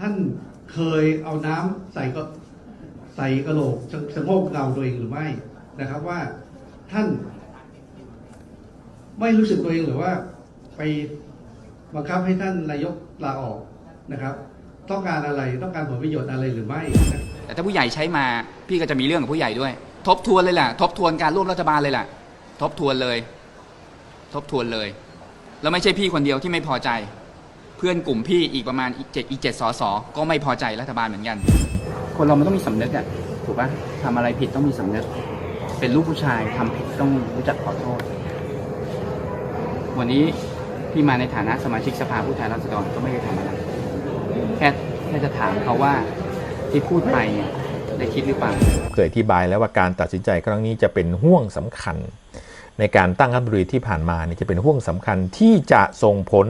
ท่านเคยเอาน้ำใส่ก็ใส่กระโหลกชะโงกเงาตัวเองหรือไม่นะครับว่าท่านไม่รู้สึกตัวเองหรือว่าไปบังคับให้ท่านนายกลาออกนะครับ ต้องการอะไรต้องการผลประโยชน์อะไรหรือไม่ แต่ถ้าผู้ใหญ่ใช้มาพี่ก็จะมีเรื่องกับผู้ใหญ่ด้วย ทบทวนเลยแหละทบทวนการร่วมรัฐบาลเลยแหละทบทวนเลย ทบทวนเลย แล้วไม่ใช่พี่คนเดียวที่ไม่พอใจ เพื่อนกลุ่มพี่อีกประมาณอีกเจ็ดอีกเจ็ดสอสอก็ไม่พอใจรัฐบาลเหมือนกัน คนเรามันต้องมีสำนึกอะถูกปะทำอะไรผิดต้องมีสำนึก เป็นลูกผู้ชายทำผิดต้องรู้จักขอโทษ วันนี้พี่มาในฐานะสมาชิกสภาผู้แทนราษฎรก็ไม่ได้ทำอะไร แค่แค่จะถามเขาว่าที่พูดไปเนี่ยได้คิดหรือเปล่า เคยอธิบายแล้วว่าการตัดสินใจครั้งนี้จะเป็นห่วงสำคัญ ในการตั้งรัฐมนตรีที่ผ่านมาเนี่ยจะเป็นห่วงสำคัญที่จะส่งผล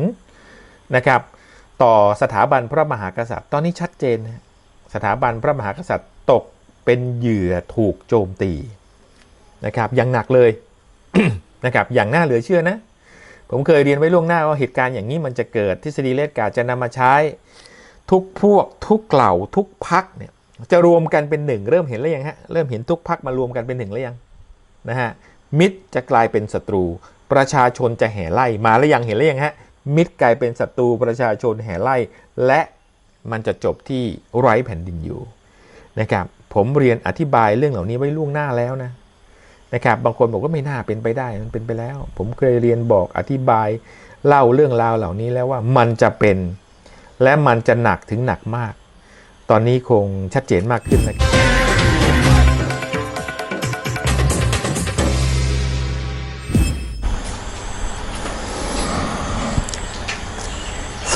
นะครับ ต่อสถาบันพระมหากษัตริย์ ตอนนี้ชัดเจนสถาบันพระมหากษัตริย์ตกเป็นเหยื่อถูกโจมตีนะครับอย่างหนักเลยนะครับอย่างน่าเหลือเชื่อนะ ผมเคยเรียนไว้ล่วงหน้าว่าเหตุการณ์อย่างนี้มันจะเกิดทฤษฎีเลดการ์จะนำมาใช้ ทุกพวกทุกเหล่าทุกพักเนี่ยจะรวมกันเป็นหนึ่งเริ่มเห็นแล้วยังฮะเริ่มเห็นทุกพักมารวมกันเป็นหนึ่งแล้วยังนะฮะมิตรจะกลายเป็นศัตรู ประชาชนจะแห่ไล่มาแล้วยังเห็นแล้วยังฮะ มิตรกลายเป็นศัตรูประชาชนแห่ไล่ และมันจะจบที่ไร้แผ่นดินอยู่นะครับผมเรียนอธิบายเรื่องเหล่านี้ไว้ล่วงหน้าแล้วนะนะครับบางคนบอกว่าไม่น่าเป็นไปได้มันเป็นไปแล้ว ผมเคยเรียนบอกอธิบายเล่าเรื่องราวเหล่านี้แล้วว่ามันจะเป็น และมันจะหนักถึงหนักมาก ตอนนี้คงชัดเจนมากขึ้นนะครับ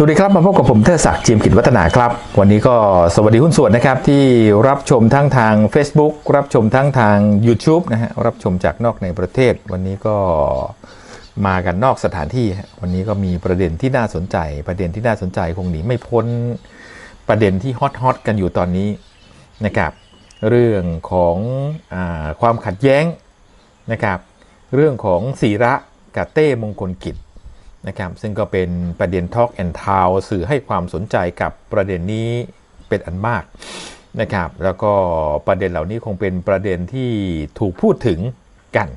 สวัสดีครับมาพบกับผมเทศศักดิ์จิมกิจวัฒนาครับ วันนี้ก็สวัสดีหุ้นส่วนนะครับ ที่รับชมทั้งทาง Facebook รับชมทั้งทาง YouTube นะฮะรับชมจากนอกในประเทศ วันนี้ก็มากันนอกสถานที่ วันนี้ก็มีประเด็นที่น่าสนใจ ประเด็นที่น่าสนใจคงหนีไม่พ้นประเด็นที่ฮอตฮอตกันอยู่ตอนนี้นะครับเรื่องของอความขัดแย้งนะครับเรื่องของศีระกับเต้มงคลกิจ นะครับซึ่งก็เป็นประเด็น Talk and t o w สื่อให้ความสนใจกับประเด็นนี้เป็นอันมากนะครับแล้วก็ประเด็นเหล่านี้คงเป็นประเด็นที่ถูกพูดถึงกัน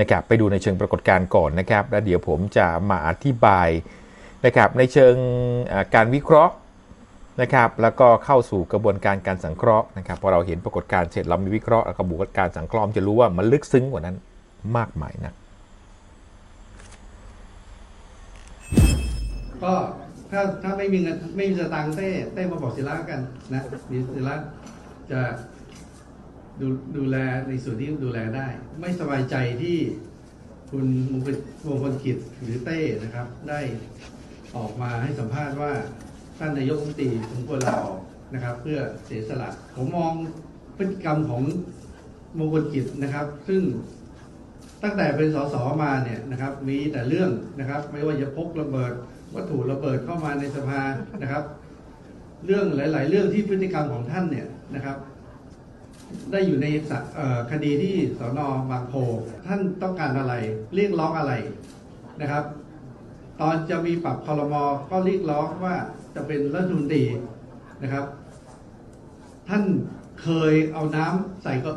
นะครับไปดูในเชิงปรากฏการณ์ก่อนนะครับแล้วเดี๋ยวผมจะมาอธิบายนะครับในเชิงการวิเคราะห์นะครับแล้วก็เข้าสู่กระบวนการการสังเคราะห์นะครับพอเราเห็นปรากฏการณ์เสร็จเรามีวิเคราะห์แล้วกระบวนการสังเคราะห์จะรู้ว่ามันลึกซึ้งกว่านั้นมากมายนะ ก็ถ้าถ้าไม่มีเงินไม่มีสตางค์เต้เต้มาบอกศิลากันนะมีศิลาจะดูดูแลในส่วนที่ดูแลได้ ไม่สบายใจที่คุณมงคลมงคลกิจหรือเต้นะครับ ได้ออกมาให้สัมภาษณ์ว่าท่านนายกรัฐมนตรีสมควรลาออกนะครับ เพื่อเสียสละผมมองพฤติกรรมของมงคลกิจนะครับ ซึ่งตั้งแต่เป็นสสมาเนี่ยนะครับ มีแต่เรื่องนะครับ ไม่ว่าจะพกระเบิด วัตถุระเบิดเข้ามาในสภานะครับ เรื่องหลาย ๆ เรื่องที่พฤติกรรมของท่านเนี่ยนะครับ ได้อยู่ในคดีที่สอนอบางโพท่านต้องการอะไร เรียกร้องอะไรนะครับ ตอนจะมีปรับคอรมอก็เรียกร้องว่าจะเป็นรัฐมนตรีนะครับ ท่านเคยเอาน้ำใส่ก็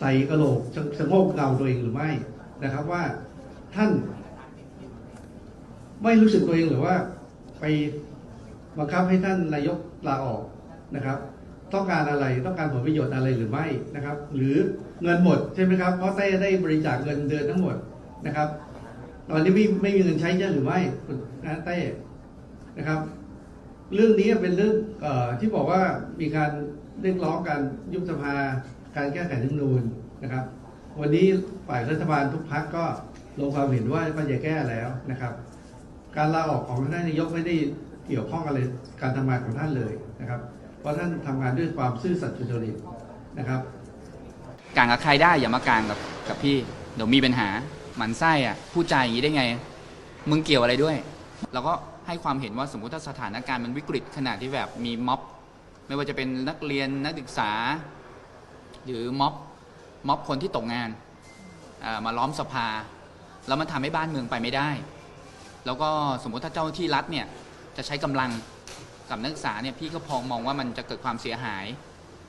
ใส่กระโหลกชะชะโงกเงาตัวเองหรือไม่นะครับว่าท่าน ไม่รู้สึกตัวเองหรือว่าไปบังคับให้ท่านนายกลาออกนะครับ ต้องการอะไรต้องการผลประโยชน์อะไรหรือไม่นะครับ หรือเงินหมดใช่ไหมครับเพราะเต้ได้บริจาคเงินเดือนทั้งหมดนะครับตอนนี้ไม่ไม่มีเงินใช้ใช่หรือไม่คุณนะเต้นะครับ เรื่องนี้เป็นเรื่องอที่บอกว่ามีการเรียกร้องการยุบสภาการแก้ไขรัฐมนูญนะครับ วันนี้ฝ่ายรัฐบาลทุกพักก็ลงความเห็นว่าก็จะแก้แล้วนะครับ การลาออกของท่านนายกไม่ได้เกี่ยวข้องอะไรการทำงานของท่านเลยนะครับ เพราะท่านทำงานด้วยความซื่อสัตย์สุจริตนะครับกางกับใครได้อย่ามากางกับกับพี่เดี๋ยวมีปัญหาหมันไส้อะพูดจาอย่างนี้ได้ไง มึงเกี่ยวอะไรด้วย เราก็ให้ความเห็นว่าสมมติถ้าสถานการณ์มันวิกฤตขนาดที่แบบมีม็อบ ไม่ว่าจะเป็นนักเรียนนักศึกษา หรือม็อบม็อบคนที่ตกงานมาล้อมสภา แล้วมันทำให้บ้านเมืองไปไม่ได้ แล้วก็สมมุติถ้าเจ้าที่รัฐเนี่ยจะใช้กำลังกับนักศึกษาเนี่ยพี่ก็พองมองว่ามันจะเกิดความเสียหาย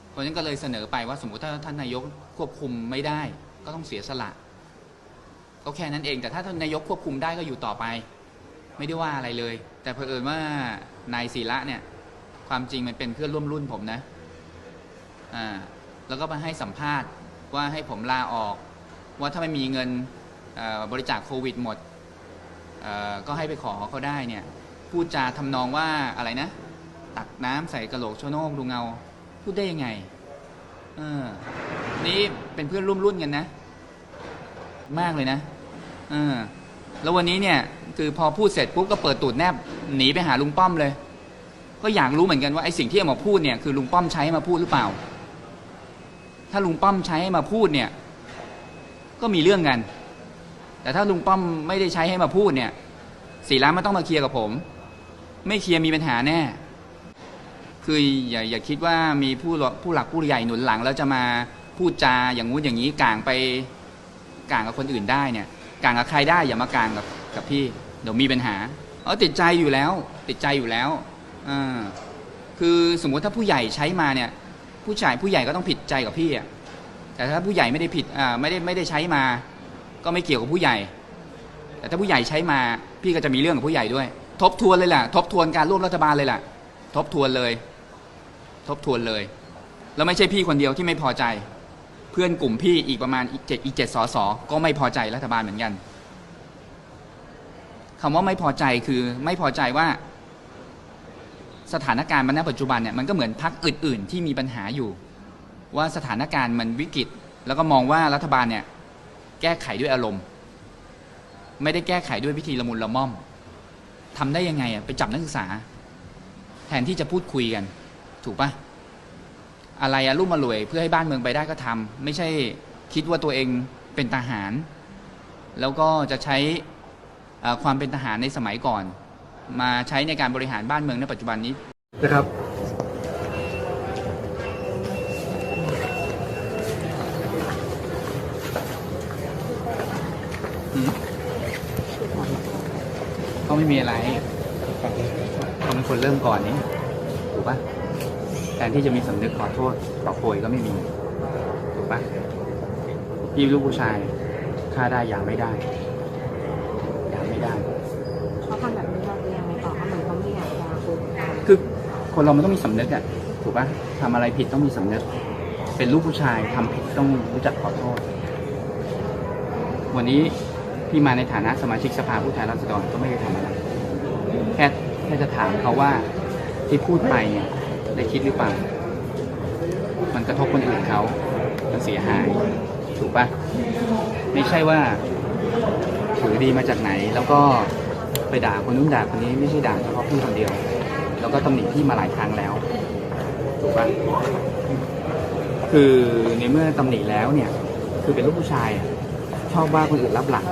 เพราะฉะนั้นก็เลยเสนอไปว่าสมมติถ้าท่านนายกควบคุมไม่ได้ ก็ต้องเสียสละ ก็แค่นั้นเองแต่ถ้าท่านนายกควบคุมได้ก็อยู่ต่อไป ไม่ได้ว่าอะไรเลย แต่เผอิญว่านายศิระเนี่ยความจริงมันเป็นเพื่อนร่วมรุ่นผมนะอ่าแล้วก็มาให้สัมภาษณ์ว่าให้ผมลาออก ว่าถ้าไม่มีเงินบริจาคโควิดหมด ก็ให้ไปขอเขาได้เนี่ยพูดจาทำนองว่าอะไรนะ ตักน้ำใส่กระโหลกชโนกดูเงา พูดได้ยังไงเออนี่เป็นเพื่อนร่วมรุ่นกันนะ มากเลยนะเออแล้ววันนี้เนี่ยคือพอพูดเสร็จปุ๊บก็เปิดตูดแนบหนีไปหาลุงป้อมเลย ก็อยากรู้เหมือนกันว่าไอ้สิ่งที่เอามาพูดเนี่ยคือลุงป้อมใช้มาพูดหรือเปล่า ถ้าลุงป้อมใช้ให้มาพูดเนี่ย ก็มีเรื่องกัน แต่ถ้าลุงป้อมไม่ได้ใช้ให้มาพูดเนี่ยสีร้านไม่ต้องมาเคลียร์กับผม ไม่เคลียร์มีปัญหาแน่ คืออย่าอย่าคิดว่ามีผู้ผู้หลักผู้ใหญ่หนุนหลัง แล้วจะมาพูดจาอย่างงู้นอย่างนี้กลางไปกลางกับคนอื่นได้เนี่ยกลางกับใครได้อย่ามากลางกับกับพี่เดี๋ยวมีปัญหาเออติดใจอยู่แล้ว ติดใจอยู่แล้วอ่าคือสมมุติถ้าผู้ใหญ่ใช้มาเนี่ย ผู้ชายผู้ใหญ่ก็ต้องผิดใจกับพี่อะแต่ถ้าผู้ใหญ่ไม่ได้ผิดอ่าไม่ได้ไม่ได้ใช้มา ก็ไม่เกี่ยวกับผู้ใหญ่ แต่ถ้าผู้ใหญ่ใช้มาพี่ก็จะมีเรื่องกับผู้ใหญ่ด้วย ทบทวนเลยแหละทบทวนการร่วมรัฐบาลเลยแหละทบทวนเลย ทบทวนเลย แล้วไม่ใช่พี่คนเดียวที่ไม่พอใจ เพื่อนกลุ่มพี่อีกประมาณอีกเจ็ดอีกเจ็ดสอสอก็ไม่พอใจรัฐบาลเหมือนกันคำว่าไม่พอใจคือไม่พอใจว่า สถานการณ์มันณปัจจุบันเนี่ยมันก็เหมือนพักอื่น ๆ ที่มีปัญหาอยู่ ว่าสถานการณ์มันวิกฤต แล้วก็มองว่ารัฐบาลเนี่ย แก้ไขด้วยอารมณ์ ไม่ได้แก้ไขด้วยวิธีละมุนละม่อมทำได้ยังไงอะไปจับนักศึกษา แทนที่จะพูดคุยกัน ถูกปะอะไรอะรุ่มมารวยเพื่อให้บ้านเมืองไปได้ก็ทำไม่ใช่คิดว่าตัวเองเป็นทหาร แล้วก็จะใช้ความเป็นทหารในสมัยก่อน มาใช้ในการบริหารบ้านเมืองในปัจจุบันนี้นะครับ ก็ไม่มีอะไรเขาเป็นคนเริ่มก่อนนี้ถูกปะแทนที่จะมีสำนึกขอโทษขอโพยก็ไม่มี ถูกปะพี่ลูกผู้ชายฆ่าได้อย่างไม่ได้อย่างไม่ได้เขาทำแบบนี้เราจะยังไงต่อเขาเหมือนเขาไม่อยากจะคุยกันคือคนเรามันต้องมีสำนึกอะถูกปะทำอะไรผิดต้องมีสำนึก เป็นลูกผู้ชายทำผิดต้องรู้จักขอโทษ วันนี้ พี่มาในฐานะสมาชิกสภาผู้แทนราษฎรก็ไม่ได้ทำอะไรแค่แค่จะถามเขาว่าที่พูดไปเนี่ยได้คิดหรือเปล่า มันกระทบคนอื่นเขา มันเสียหาย ถูกปะไม่ใช่ว่าถือดีมาจากไหน แล้วก็ไปด่าคนนู้นด่าคนนี้ไม่ใช่ด่าเฉพาะพี่คนเดียว แล้วก็ตำหนิพี่มาหลายครั้งแล้ว ถูกปะคือในเมื่อตำหนิแล้วเนี่ย คือเป็นลูกผู้ชายอะ ชอบว่าคนอื่นรับหลัง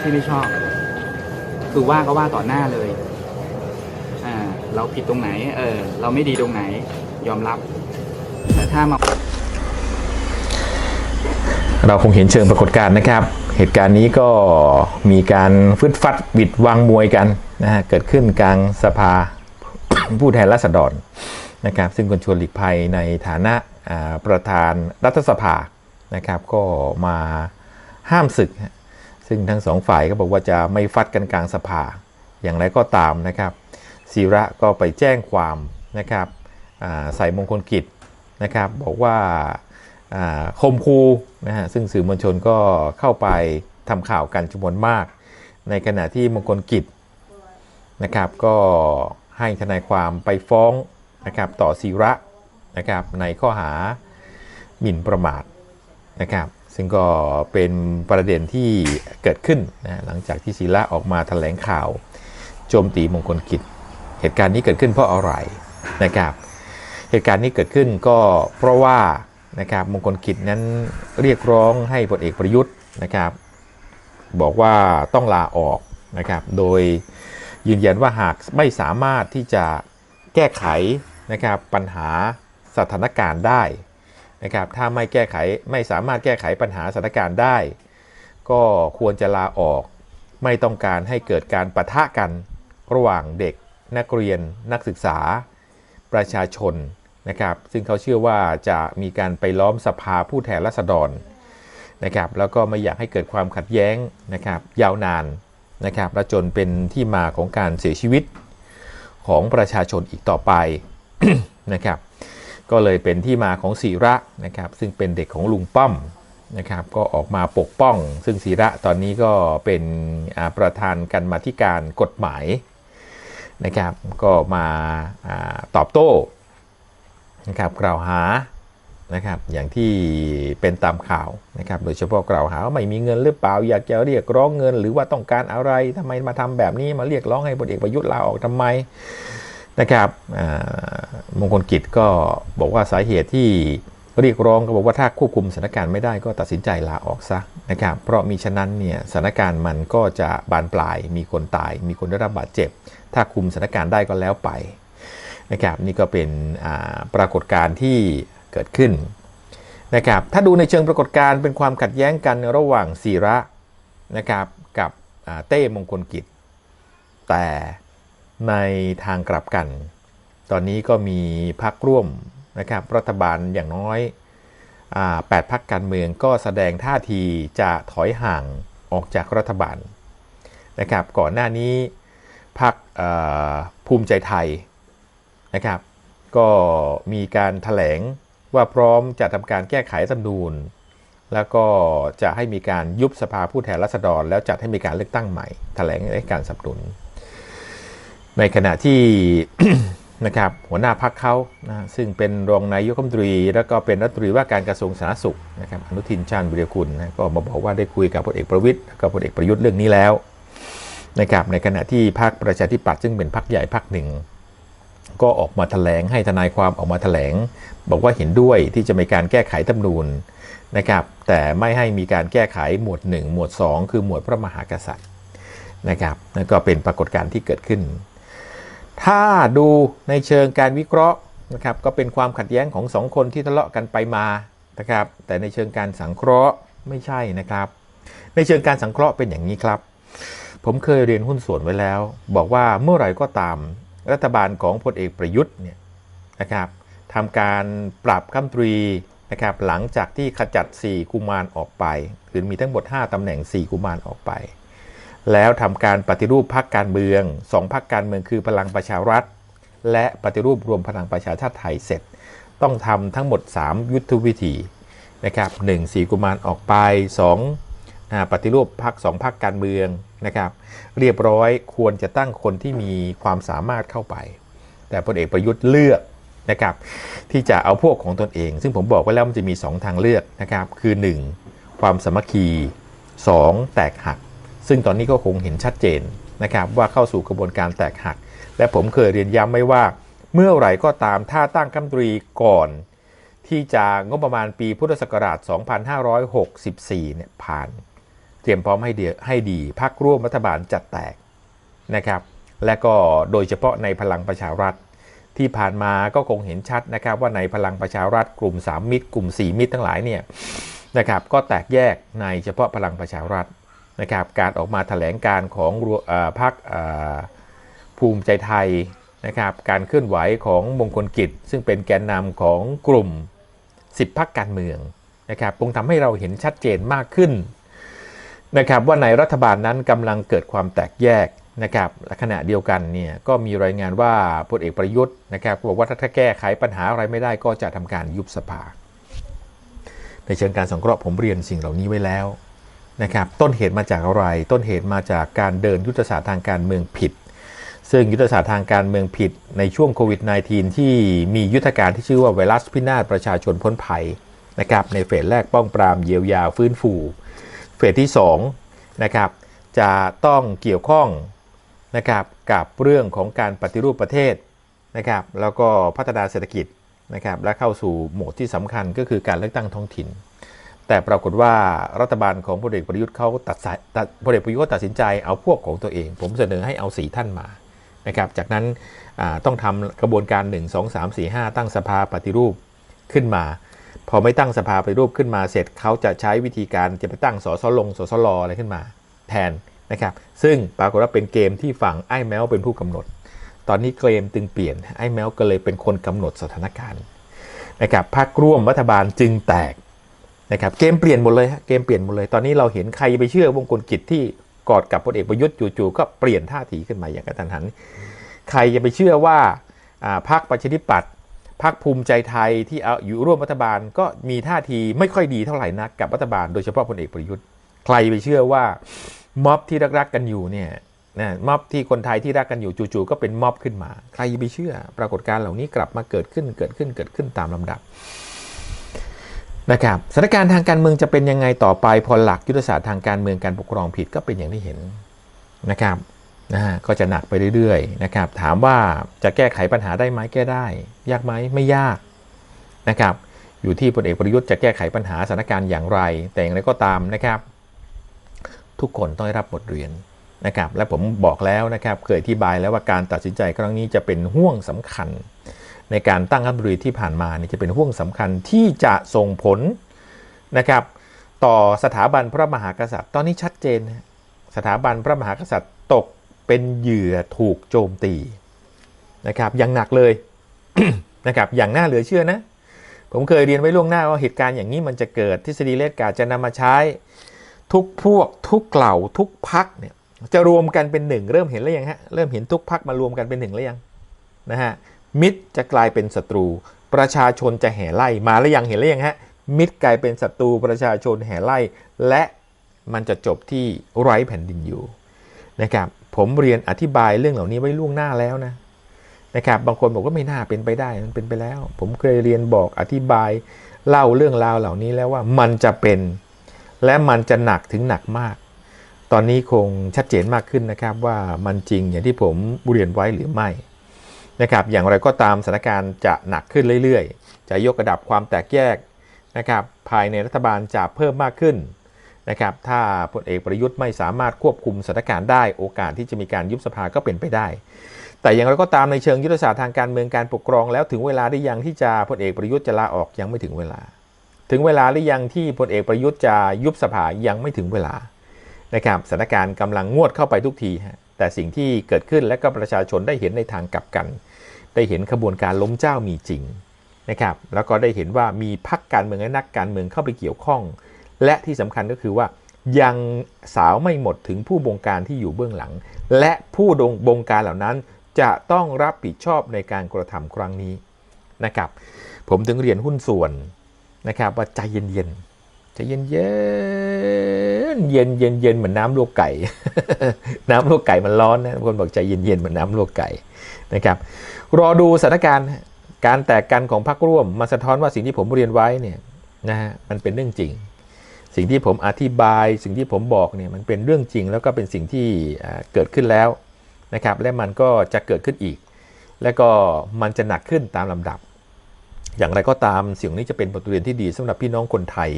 ที่ไม่ชอบ คือว่าก็ว่าต่อหน้าเลย อ่า เราผิดตรงไหน เออ เราไม่ดีตรงไหน ยอมรับ แต่ถ้ามาเราคงเห็นเชิงปรากฏการณ์นะครับ เหตุการณ์นี้ก็มีการฟึดฟัดบิดวางมวยกันนะฮะเกิดขึ้นกลางสภาผู้แทนราษฎรนะครับ ซึ่งคุณชวนหลีกภัยในฐานะประธานรัฐสภา นะครับก็มาห้ามศึก ซึ่งทั้งสองฝ่ายก็บอกว่าจะไม่ฟัดกันกลางสภา อย่างไรก็ตามนะครับศิระก็ไปแจ้งความนะครับใส่มงคลกิจนะครับบอกว่าคมคูนะฮะซึ่งสื่อมวลชนก็เข้าไปทำข่าวกันจำนวนมาก ในขณะที่มงคลกิจนะครับก็ให้ทนายความไปฟ้องนะครับต่อศิระนะครับในข้อหาหมิ่นประมาท นะครับซึ่งก็เป็นประเด็นที่เกิดขึ้นนะหลังจากที่ศิระออกมาแถลงข่าวโจมตีมงคลกิจ เหตุการณ์นี้เกิดขึ้นเพราะอะไรนะครับเหตุการณ์นี้เกิดขึ้นก็เพราะว่านะครับมงคลกิจนั้นเรียกร้องให้พลเอกประยุทธ์นะครับบอกว่าต้องลาออกนะครับโดยยืนยันว่าหากไม่สามารถที่จะแก้ไขนะครับปัญหาสถานการณ์ได้ นะครับถ้าไม่แก้ไขไม่สามารถแก้ไขปัญหาสถานการณ์ได้ ก็ควรจะลาออกไม่ต้องการให้เกิดการปะทะกันระหว่างเด็กนักเรียนนักศึกษา ประชาชนนะครับ ซึ่งเขาเชื่อว่าจะมีการไปล้อมสภาผู้แทนราษฎรนะครับแล้วก็ไม่อยากให้เกิดความขัดแย้งนะครับยาวนานนะครับและจนเป็นที่มาของการเสียชีวิตของประชาชนอีกต่อไปนะครับ ก็เลยเป็นที่มาของศิระนะครับซึ่งเป็นเด็กของลุงป้อมนะครับก็ออกมาปกป้อง ซึ่งศิระตอนนี้ก็เป็นประธานกันมาธิการกฎหมายนะครับก็มาอาตอบโต้นะครับกล่าวหานะครับอย่างที่เป็นตามข่าวนะครับโดยเฉพาะกล่าวหาว่าไม่มีเงินหรือเปล่าอยากจะเรียกร้องเงิน หรือว่าต้องการอะไรทำไมมาทำแบบนี้มาเรียกร้องให้พลเอกประยุทธ์ลาออกทำไม นะครับมงคลกิจก็บอกว่าสาเหตุที่เรียกร้องก็บอกว่าถ้าควบคุมสถานการณ์ไม่ได้ก็ตัดสินใจลาออกซะนะครับ เพราะมีฉะนั้นเนี่ยสถานการณ์มันก็จะบานปลาย มีคนตาย มีคนได้รับบาดเจ็บ ถ้าคุมสถานการณ์ได้ก็แล้วไปนะครับนี่ก็เป็นปรากฏการณ์ที่เกิดขึ้นนะครับถ้าดูในเชิงปรากฏการณ์เป็นความขัดแย้งกันระหว่างศิระนะครับกับเต้มงคลกิจ แต่ ในทางกลับกัน ตอนนี้ก็มีพักร่วมนะครับรัฐบาลอย่างน้อยอาแปดพักการเมืองก็แสดงท่าทีจะถอยห่างออกจากรัฐบาลนะครับ ก่อนหน้านี้พักภูมิใจไทยนะครับ ก็มีการถแถลงว่าพร้อมจะทำการแก้ไขรัฐธรรมนูญแล้วก็จะให้มีการยุบสภาผู้แทนราษฎร แล้วจัดให้มีการเลือกตั้งใหม่แถลงในการสนับสนุน ในขณะที่นะครับหัวหน้าพักเขานะซึ่งเป็นรองนายกรัฐมนตรี แล้วก็เป็นรัฐมนตรีว่าการกระทรวงสาธารณสุขนะครับอนุทินชาญวิริยกุลนะก็มาบอกว่าได้คุยกับพลเอกประวิตย์กับพลเอกประยุทธ์เรื่องนี้แล้วนะครับในขณะที่พรรคประชาธิปัตย์ซึ่งเป็นพรรคใหญ่พรรคหนึ่ง ก็ออกมาแถลงให้ทนายความออกมาแถลง บอกว่าเห็นด้วยที่จะมีการแก้ไขธรรมนูญนะครับแต่ไม่ให้มีการแก้ไขหมวด 1 หมวด 2 คือหมวดพระมหากษัตริย์นะครับนั่นก็เป็นปรากฏการณ์ที่เกิดขึ้น ถ้าดูในเชิงการวิเคราะห์นะครับก็เป็นความขัดแย้งของสองคนที่ทะเลาะกันไปมานะครับแต่ในเชิงการสังเคราะห์ไม่ใช่นะครับ ในเชิงการสังเคราะห์เป็นอย่างนี้ครับ ผมเคยเรียนหุ้นส่วนไว้แล้ว บอกว่าเมื่อไหร่ก็ตามรัฐบาลของพลเอกประยุทธ์เนี่ยนะครับทำการปรับข้ามตรีนะครับหลังจากที่ขจัด 4 กุมารออกไป คือมีทั้งหมด 5ตำแหน่ง 4 กุมารออกไป แล้วทำการปฏิรูปพรรคการเมืองสองพรรคการเมืองคือพลังประชารัฐ และปฏิรูปรวมพลังประชาชาติไทยเสร็จ ต้องทำทั้งหมด 3 ยุทธวิธีนะครับหนึ่งสีกุมารออกไป2อ่าปฏิรูปพรรคสองพรรคการเมืองนะครับเรียบร้อยควรจะตั้งคนที่มีความสามารถเข้าไป แต่พลเอกประยุทธ์เลือกนะครับที่จะเอาพวกของตนเอง ซึ่งผมบอกไว้แล้วมันจะมี 2 ทางเลือกนะครับคือ 1 ความสมัคคี 2 แตกหัก ซึ่งตอนนี้ก็คงเห็นชัดเจนนะครับว่าเข้าสู่กระบวนการแตกหัก และผมเคยเรียนย้ำไว้ว่า เมื่อไหร่ก็ตามถ้าตั้งคำตรีก่อน ที่จะงบประมาณปีพุทธศักราช 2564 เนี่ยผ่าน เตรียมพร้อมให้ดีให้ดีพักร่วมรัฐบาลจัดแตกนะครับและก็โดยเฉพาะในพลังประชารัฐ ที่ผ่านมาก็คงเห็นชัดนะครับ ว่าในพลังประชารัฐกลุ่ม 3 มิตร กลุ่ม 4 มิตรทั้งหลายเนี่ยนะครับก็แตกแยกในเฉพาะพลังประชารัฐ นะครับการออกมาแถลงการของอพรรคภูมิใจไทยนะครับการเคลื่อนไหวของมงคลกิจ ซึ่งเป็นแกนนำของกลุ่ม 10พรรคการเมืองนะครับคงทำให้เราเห็นชัดเจนมากขึ้นนะครับว่าในรัฐบาลนั้นกำลังเกิดความแตกแยกนะครับและขณะเดียวกันเนี่ยก็มีรายงานว่าพลเอกประยุทธ์นะครับบอกว่าถ้าแก้ไขปัญหาอะไรไม่ได้ก็จะทำการยุบสภา ในเชิงการสังเคราะห์ผมเรียนสิ่งเหล่านี้ไว้แล้ว นะครับต้นเหตุมาจากอะไร ต้นเหตุมาจากการเดินยุทธศาสตร์ทางการเมืองผิด ซึ่งยุทธศาสตร์ทางการเมืองผิดในช่วงโควิด -19 ที่มียุทธการที่ชื่อว่าไวรัสพินาศประชาชนพ้นภัยนะครับในเฟสแรกป้องปรามเยียวยาฟื้นฟู เฟสที่2นะครับจะต้องเกี่ยวข้องนะครับกับเรื่องของการปฏิรูปประเทศนะครับแล้วก็พัฒนาเศรษฐกิจนะครับและเข้าสู่โหมดที่สำคัญก็คือการเลือกตั้งท้องถิ่น แต่ปรากฏว่ารัฐบาลของพลเอกประยุทธ์เขาตัดสายพลเอกประยุทธ์ก็ตัดสินใจเอาพวกของตัวเอง ผมเสนอให้เอาสีท่านมานะครับจากนั้นต้องทำกระบวนการ 1 2 3 4 5 ตั้งสภาปฏิรูปขึ้นมา พอไม่ตั้งสภาปฏิรูปขึ้นมาเสร็จเขาจะใช้วิธีการจะไปตั้งสสลงสสลออะไรขึ้นมาแทนนะครับซึ่งปรากฏว่าเป็นเกมที่ฝั่งไอ้แมวเป็นผู้กำหนด ตอนนี้เกมตึงเปลี่ยนไอ้แมวก็เลยเป็นคนกำหนดสถานการณ์นะครับพรรคร่วมรัฐบาลจึงแตก นะครับเกมเปลี่ยนหมดเลยฮะเกมเปลี่ยนหมดเลย ตอนนี้เราเห็นใครไปเชื่อวงกลกิจที่กอดกับพลเอกประยุทธ์จู่ๆก็เปลี่ยนท่าทีขึ้นมาอย่างกระทันหัน ใครจะไปเชื่อว่าพรรคประชาธิปัตย์พรรคภูมิใจไทยที่เอาอยู่ร่วมรัฐบาลก็มีท่าทีไม่ค่อยดีเท่าไหร่นักกับรัฐบาล โดยเฉพาะพลเอกประยุทธ์ ใครไปเชื่อว่าม็อบที่รักๆกันอยู่เนี่ยนะม็อบที่คนไทยที่รักกันอยู่จู่ๆก็เป็นม็อบขึ้นมา ใครไปเชื่อ ปรากฏการณ์เหล่านี้กลับมาเกิดขึ้นเกิดขึ้นเกิดขึ้นตามลำดับ นะครับสถานการณ์ทางการเมืองจะเป็นยังไงต่อไปพอหลักยุทธศาสตร์ทางการเมืองการปกครองผิดก็เป็นอย่างที่เห็นนะครับนะฮะก็จะหนักไปเรื่อยๆนะครับถามว่าจะแก้ไขปัญหาได้ไหมแก้ได้ ยากไหมไม่ยากนะครับอยู่ที่พลเอกประยุทธ์จะแก้ไขปัญหาสถานการณ์อย่างไร แต่อย่างไรก็ตามนะครับ ทุกคนต้องได้รับบทเรียนนะครับและผมบอกแล้วนะครับเคยอธิบายแล้วว่าการตัดสินใจครั้งนี้จะเป็นห่วงสำคัญ ในการตั้งรัฐมนตรีที่ผ่านมานี่จะเป็นห่วงสำคัญที่จะส่งผลนะครับ ต่อสถาบันพระมหากษัตริย์ ตอนนี้ชัดเจนนะสถาบันพระมหากษัตริย์ตกเป็นเหยื่อถูกโจมตีนะครับอย่างหนักเลยนะครับอย่างน่าเหลือเชื่อนะ ผมเคยเรียนไว้ล่วงหน้าว่าเหตุการณ์อย่างนี้มันจะเกิดทฤษฎีเลดการ์จะนำมาใช้ทุกพวกทุกเหล่าทุกพักเนี่ยจะรวมกันเป็นหนึ่งเริ่มเห็นแล้วยังฮะเริ่มเห็นทุกพักมารวมกันเป็นหนึ่งแล้วยังนะฮะ มิตรจะกลายเป็นศัตรู ประชาชนจะแห่ไล่มาแล้วยังเห็นแล้วยังฮะมิตรกลายเป็นศัตรูประชาชนแห่ไล่ และมันจะจบที่ไร้แผ่นดินอยู่นะครับผมเรียนอธิบายเรื่องเหล่านี้ไว้ล่วงหน้าแล้วนะนะครับบางคนบอกว่าไม่น่าเป็นไปได้มันเป็นไปแล้ว ผมเคยเรียนบอกอธิบายเล่าเรื่องราวเหล่านี้แล้วว่ามันจะเป็น และมันจะหนักถึงหนักมาก ตอนนี้คงชัดเจนมากขึ้นนะครับว่ามันจริงอย่างที่ผมเรียนไว้หรือไม่ นะครับอย่างไรก็ตามสถานการณ์จะหนักขึ้นเรื่อยๆ จะยกระดับความแตกแยกนะครับภายในรัฐบาลจะเพิ่มมากขึ้นนะครับถ้าพลเอกประยุทธ์ไม่สามารถควบคุมสถานการณ์ได้โอกาสที่จะมีการยุบสภาก็เป็นไปได้ แต่อย่างไรก็ตามในเชิงยุทธศาสตร์ทางการเมืองการปกครองแล้วถึงเวลาได้ยังที่จะพลเอกประยุทธ์จะลาออกยังไม่ถึงเวลา ถึงเวลาหรือยังที่พลเอกประยุทธ์จะยุบสภายังไม่ถึงเวลานะครับสถานการณ์กำลังงวดเข้าไปทุกทีแต่สิ่งที่เกิดขึ้นและก็ประชาชนได้เห็นในทางกลับกัน ได้เห็นขบวนการล้มเจ้ามีจริงนะครับ แล้วก็ได้เห็นว่ามีพรรคการเมืองและนักการเมืองเข้าไปเกี่ยวข้อง และที่สำคัญก็คือว่ายังสาวไม่หมดถึงผู้บงการที่อยู่เบื้องหลัง และผู้ดงบงการเหล่านั้นจะต้องรับผิดชอบในการกระทำครั้งนี้นะครับ ผมถึงเรียนหุ้นส่วนนะครับว่าใจเย็นๆใจเย็นๆเย็นเย็นเย็นเย็นเหมือนน้ำลวกไก่ น้ำลวกไก่มันร้อนนะคนบอกใจเย็นๆเหมือนน้ำลวกไก่นะครับ รอดูสถานการณ์การแตกกันของพรรคร่วมมาสะท้อนว่าสิ่งที่ผมเรียนไว้เนี่ยนะฮะมันเป็นเรื่องจริง สิ่งที่ผมอธิบาย สิ่งที่ผมบอกเนี่ยมันเป็นเรื่องจริง แล้วก็เป็นสิ่งที่เกิดขึ้นแล้วนะครับ และมันก็จะเกิดขึ้นอีก และก็มันจะหนักขึ้นตามลำดับ อย่างไรก็ตามสิ่งนี้จะเป็นบทเรียนที่ดีสำหรับพี่น้องคนไทย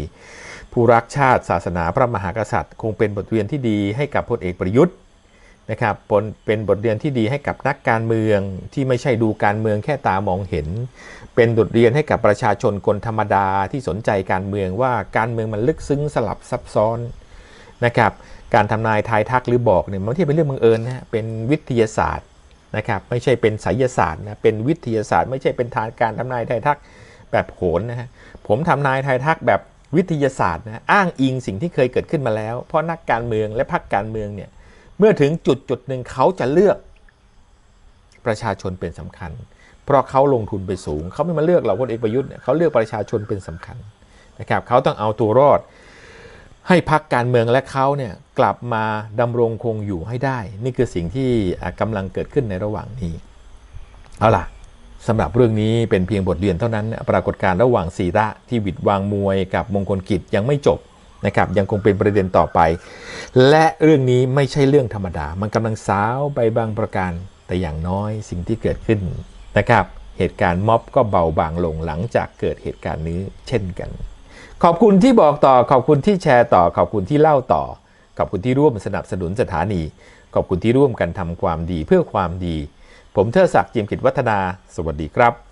ผู้รักชาติศาสนาพระมหากษัตริย์ คงเป็นบทเรียนที่ดีให้กับพลเอกประยุทธ์ นะครับปนเป็นบทเรียนที่ดีให้กับนักการเมืองที่ไม่ใช่ดูการเมืองแค่ตามองเห็น เป็นบทเรียนให้กับประชาชนคนธรรมดาที่สนใจการเมืองว่าการเมืองมันลึกซึ้งสลับซับซ้อนนะครับการทำนายทายทักหรือบอกเนี่ยมันไม่ใช่เป็นเรื่องบังเอิญนะฮะเป็นวิทยาศาสตร์นะครับไม่ใช่เป็นไสยศาสตร์นะเป็นวิทยาศาสตร์ ไม่ใช่เป็นทางการทำนายทายทักแบบโหนนะฮะผมทำนายทายทักแบบวิทยาศาสตร์นะอ้างอิงสิ่งที่เคยเกิดขึ้นมาแล้ว เพราะนักการเมืองและพรรคการเมืองเนี่ย เมื่อถึงจุดจุดหนึ่งเขาจะเลือก ประชาชนเป็นสำคัญ เพราะเขาลงทุนไปสูง เขาไม่มาเลือกเราพลเอกประยุทธ์เขาเลือกประชาชนเป็นสำคัญนะครับเขาต้องเอาตัวรอด ให้พักการเมืองและเขาเนี่ยกลับมาดำรงคงอยู่ให้ได้ นี่คือสิ่งที่อะกำลังเกิดขึ้นในระหว่างนี้เอาล่ะสำหรับเรื่องนี้เป็นเพียงบทเรียนเท่านั้น ปรากฏการณ์ระหว่างศีระที่หวิดวางมวยกับมงคลกิจยังไม่จบ นะครับยังคงเป็นประเด็นต่อไป และเรื่องนี้ไม่ใช่เรื่องธรรมดา มันกำลังสาวไปบางประการแต่อย่างน้อยสิ่งที่เกิดขึ้นนะครับ เหตุการณ์ม็อบก็เบาบางลงหลังจากเกิดเหตุการณ์นี้เช่นกัน ขอบคุณที่บอกต่อขอบคุณที่แชร์ต่อ ขอบคุณที่เล่าต่อ ขอบคุณที่ร่วมสนับสนุนสถานี ขอบคุณที่ร่วมกันทำความดีเพื่อความดี ผมเทิดศักดิ์จิมกิจวัฒนา สวัสดีครับ